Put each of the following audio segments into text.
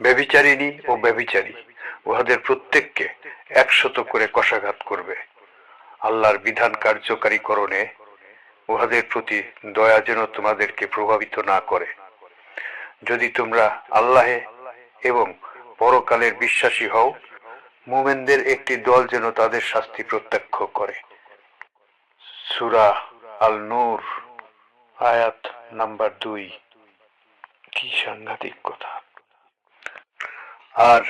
ব্যভিচারিণী ও ব্যভিচারী, উহাদের প্রত্যেককে একশত করে কষাঘাত করবে। আল্লাহর বিধান কার্যকারীকরণে উহাদের প্রতি দয়া যেন তোমাদেরকে প্রভাবিত না করে। যদি তোমরা আল্লাহে এবং পরকালের বিশ্বাসী হও, মুমেনদের একটি দল যেন তাদের শাস্তি প্রত্যক্ষ করে। সুরা আল নূর আয়াত নাম্বার দুই। কি সাংঘাতিক কথা। আর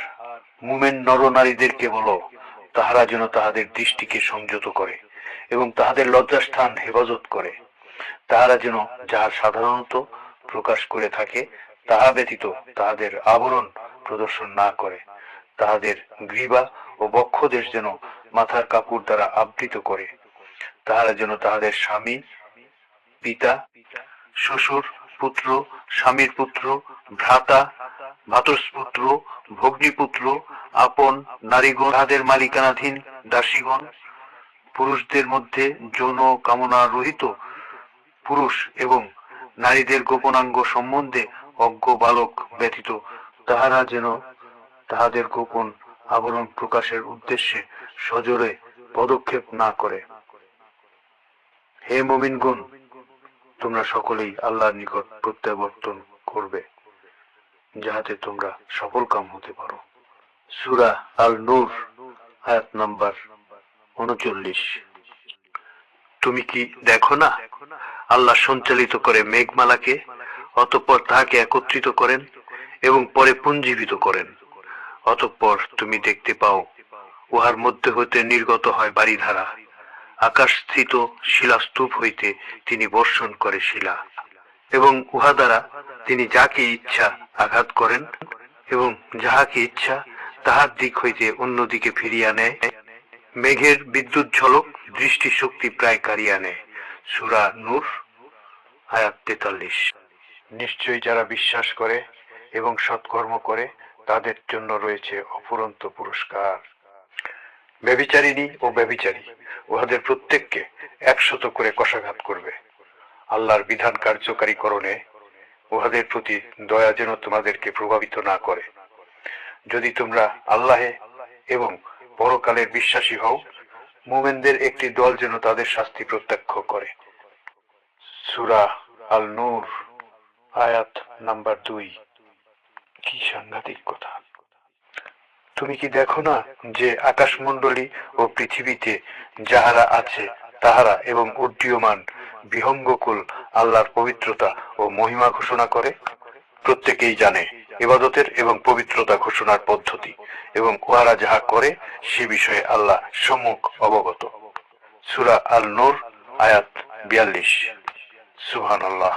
মুমেন নরনারীদেরকে বলো, তাহারা যেন তাহাদের দৃষ্টিকে সংযত করে এবং তাহাদের লজ্জাস্থান হেফাজত করে। তাহারা যেন যাহা সাধারণত প্রকাশ করে থাকে, তাহা ব্যতীত তাহাদের আবরণ প্রদর্শন না করে। তাহাদের গ্রীবা ও বক্ষদেশ যেন মাথার কাপড় দ্বারা আবৃত করে। তাহারা যেন তাহাদের স্বামী, পিতা, শ্বশুর পুত্র, স্বামীর পুত্র, ভ্রাতা ভাতস্পুত্র ভগ্নিপুত্র, আপন, নারীগণ, তাহাদের মালিকানাধীন দাসীগণ, পুরুষদের মধ্যে যৌন কামনা রহিত পুরুষ এবং নারীদের গোপনাঙ্গ সম্বন্ধে অজ্ঞ বালক ব্যতীত তাহারা যেন তাহাদের গোপন আবরণ প্রকাশের উদ্দেশ্যে সজোরে পদক্ষেপ না করে। হে মোমিনগণ, তোমরা সকলেই আল্লাহর নিকট প্রত্যাবর্তন করবে। যাহাতে তোমরা সফল কাম হতে পারো। সুরা আল নূর আয়াত নাম্বার উনচল্লিশ। তুমি কি দেখো না? আল্লাহ সঞ্চালিত করে মেঘমালাকে, অতঃপর তাহাকে একত্রিত করেন এবং পরে পুঞ্জীবিত করেন। অতঃপর তুমি দেখতে পাও, উহার মধ্যে হইতে নির্গত হয় বাড়িধারা। আকাশ স্থিত শিলাস্তূপ হইতে তিনি বর্ষণ করে শিলা। এবং উহা দ্বারা তিনি যাকে ইচ্ছা আঘাত করেন এবং যাহাকে ইচ্ছা তাহার দিক হইতে অন্যদিকে ফিরিয়া নেয়। মেঘের বিদ্যুৎ ঝলক দৃষ্টি শক্তি প্রায় কারিয়া নেয়। সুরা নূর, আয়াত তেতাল্লিশ। নিশ্চয়ই যারা বিশ্বাস করে এবং সৎকর্ম করে, তাদের জন্য রয়েছে অফুরন্ত পুরস্কার। ব্যভিচারিণী ও ব্যভিচারী, উহাদের প্রত্যেককে একশত করে কষাঘাত করবে। আল্লাহর বিধান কার্যকারীকরণে উহাদের প্রতি দয়া যেন তোমাদেরকে প্রভাবিত না করে। যদি তোমরা আল্লাহে এবং পরকালের বিশ্বাসী হও, মুমেনদের একটি দল যেন তাদের শাস্তি প্রত্যক্ষ করে। সুরা আল নূর আয়াত নাম্বার দুই। কি সাংঘাতিক কথা। তুমি কি দেখো না যে আকাশমণ্ডলী ও পৃথিবীতে যাহারা আছে, তাহারা এবং উড্ডীয়মান বিহঙ্গকুল আল্লাহর পবিত্রতা ও মহিমা ঘোষণা করে, প্রত্যেকেই জানে ইবাদতের এবং পবিত্রতা ঘোষণার পদ্ধতি এবং উহারা যাহা করে সে বিষয়ে আল্লাহ সম্মুখ অবগত। সুরা আল নূর আয়াত বিয়াল্লিশ। সুহান আল্লাহ